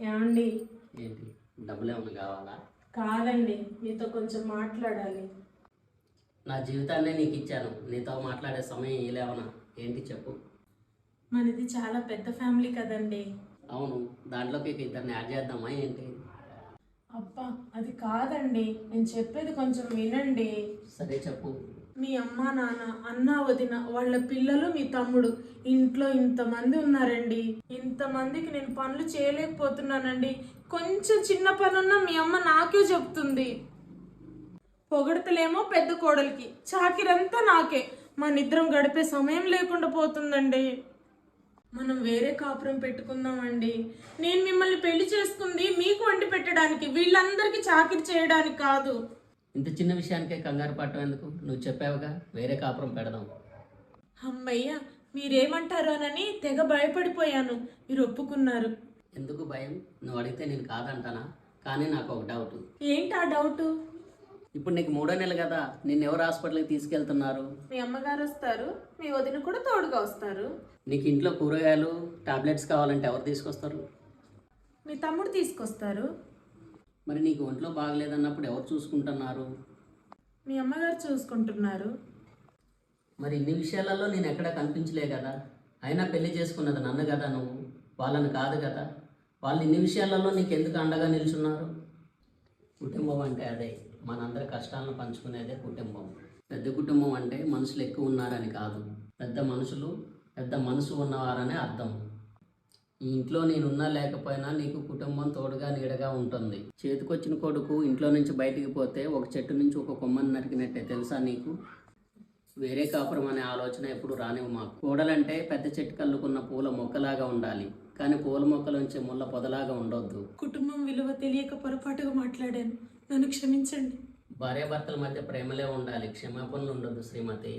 ఏమండి? ఏంటి? డబ్బులు ఏమైనా కావాలా? కాదండి. మీతో కొంచెం మాట్లాడాలి. నా జీవితాన్నే నీకు ఇచ్చాను. నీతో మాట్లాడే సమయం లేవనా? ఏంటి చెప్పు. మనది చాలా పెద్ద ఫ్యామిలీ కదండి. అవును. దాంట్లోకి ఇద్దరిని యాడ్ చేద్దామా? ఏంటి? అబ్బా అది కాదండి. నేను చెప్పేది కొంచెం వినండి. సరే చెప్పు. మీ అమ్మ నాన్న అన్న వదిన వాళ్ళ పిల్లలు మీ తమ్ముడు. ఇంట్లో ఇంతమంది ఉన్నారండి. ఇంతమందికి నేను పనులు చేయలేకపోతున్నానండి. కొంచెం చిన్న పనున్నా మీ అమ్మ నాకే చెప్తుంది. పొగడతలేమో పెద్ద కోడలికి. చాకిరంతా నాకే. మా నిద్రం గడిపే సమయం లేకుండా పోతుందండి. మనం వేరే కాపురం పెట్టుకుందామండి. నేను మిమ్మల్ని పెళ్ళి చేసుకుంది మీకు వండి పెట్టడానికి వీళ్ళందరికీ చాకిరి చేయడానికి కాదు. ఇంత చిన్న విషయానికే కంగారు పట్టడం ఎందుకు? నువ్వు చెప్పావుగా వేరే కాపురం పెడదాం. అమ్మయ్య మీరేమంటారోనని తెగ భయపడిపోయాను. మీరు ఒప్పుకున్నారు. ఎందుకు భయం? నువ్వు అడిగితే నేను కాదంటానా? కానీ నాకు ఒక డౌట్. ఏంటి ఆ డౌట్? ఇప్పుడు నీకు మూడో నెల కదా నిన్ను ఎవరు హాస్పిటల్కి తీసుకెళ్తున్నారు? మీ అమ్మగారు వస్తారు మీ వదిన కూడా తోడుగా వస్తారు. నీకు ఇంట్లో కూరగాయలు టాబ్లెట్స్ కావాలంటే ఎవరు తీసుకొస్తారు? మీ తమ్ముడు తీసుకొస్తారు. మరి నీకు ఒంట్లో బాగలేదన్నప్పుడు ఎవరు చూసుకుంటున్నారు? మీ అమ్మగారు చూసుకుంటున్నారు. మరి ఇన్ని విషయాలలో నేను ఎక్కడ కనిపించలే కదా? అయినా పెళ్ళి చేసుకున్నది నన్ను కదా నువ్వు? వాళ్ళని కాదు కదా? వాళ్ళు ఇన్ని విషయాలలో నీకు ఎందుకు అండగా నిల్చున్నారు? కుటుంబం అంటే అదే మనందరి కష్టాలను పంచుకునేదే కుటుంబం. పెద్ద కుటుంబం అంటే మనుషులు ఎక్కువ ఉన్నారని కాదు. పెద్ద మనుషులు పెద్ద మనసు ఉన్నవారనే అర్థం. ఈ ఇంట్లో నేనున్నా లేకపోయినా నీకు కుటుంబం తోడుగా నీడగా ఉంటుంది. చేతికొచ్చిన కొడుకు ఇంట్లో నుంచి బయటికి పోతే ఒక చెట్టు నుంచి ఒక కొమ్మని నరికినట్టే తెలుసా నీకు? వేరే కాపురం అనే ఆలోచన ఎప్పుడు రానివ్వు మాకు. కూడలంటే పెద్ద చెట్టు కల్లుకున్న పూల మొక్కలాగా ఉండాలి. కానీ పూల మొక్కలోంచి ముళ్ళ పొదలాగా ఉండొద్దు. కుటుంబం విలువ తెలియక పొరపాటుగా మాట్లాడాను. నన్ను క్షమించండి. భార్యాభర్తల మధ్య ప్రేమలే ఉండాలి. క్షమాపణలు ఉండొద్దు శ్రీమతి.